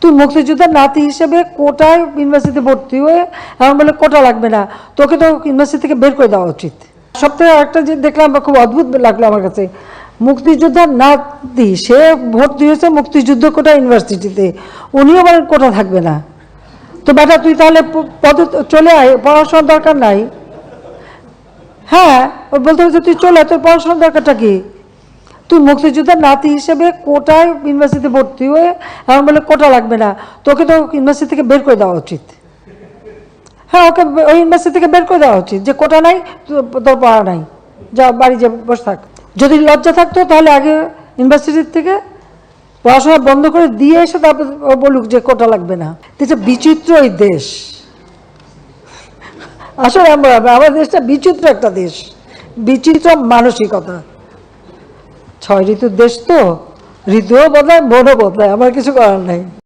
তুই মুক্তিযোদ্ধার নাতি হিসেবে কোটায় ইউনিভার্সিটিতে ভর্তি হয়ে এখন বলে কোটা লাগবে না, তোকে তো ইউনিভার্সিটি থেকে বের করে দেওয়া উচিত। সপ্তাহে একটা যে দেখলাম খুব অদ্ভুত লাগল আমার কাছে মুক্তিযোদ্ধার নাতি, সে ভর্তি হয়েছে মুক্তিযুদ্ধ কোটা ইউনিভার্সিটিতে উনিও বলেন কোটা থাকবে না। তো বেটা, তুই তাহলে পদে চলে আয়, পড়াশোনার দরকার নাই। হ্যাঁ বলতে হচ্ছে তুই চলে তোর পড়াশোনার দরকারটা কি? তুই মুক্তিযোদ্ধার নাতি হিসেবে কোটায় ইউনিভার্সিটিতে ভর্তি হয়ে এখন বলে কোটা লাগবে না, তোকে তো ইউনিভার্সিটি থেকে বের করে দেওয়া উচিত। হ্যাঁ ওকে ওই ইউনিভার্সিটি থেকে বের করে দেওয়া উচিত যে কোটা নাই তোর পড়া নাই, যা বাড়ি যে বসে থাক। যদি লজ্জা থাকতো তাহলে আগে ইউনিভার্সিটির থেকে পড়াশোনা বন্ধ করে দিয়ে এসে তারপর বলুক যে কোটা লাগবে না। এটা বিচিত্র এই দেশ। আসলে আমরা আমাদের দেশটা বিচিত্র একটা দেশ। বিচিত্র মানসিকতা। ছয় ঋতুর দেশ তো? ঋতুও বদলায় মনও বদলায় আমার কিছু করার নাই।